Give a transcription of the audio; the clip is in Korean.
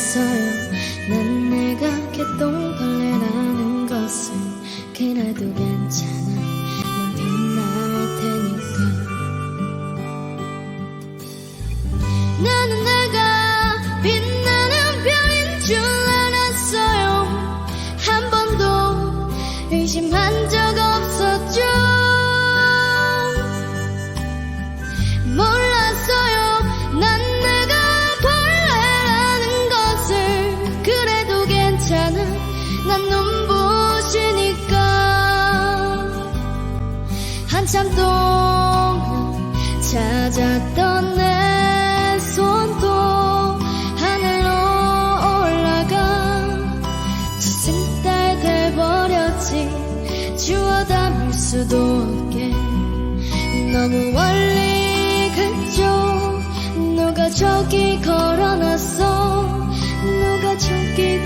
몰랐어요. 난 내가 개똥벌레라는 것을 그래도 괜찮아. 넌 빛날 테니까. 나는 내가 빛나는 별인 줄 알았어요. 한 번도 의심한 적 괜찮아 난 눈부시니까 한참 동안 찾았던 내 손도 하늘로 올라가 저승달 돼버렸지 주워 담을 수도 없게. 너무 멀리 그쪽 누가 저기 걸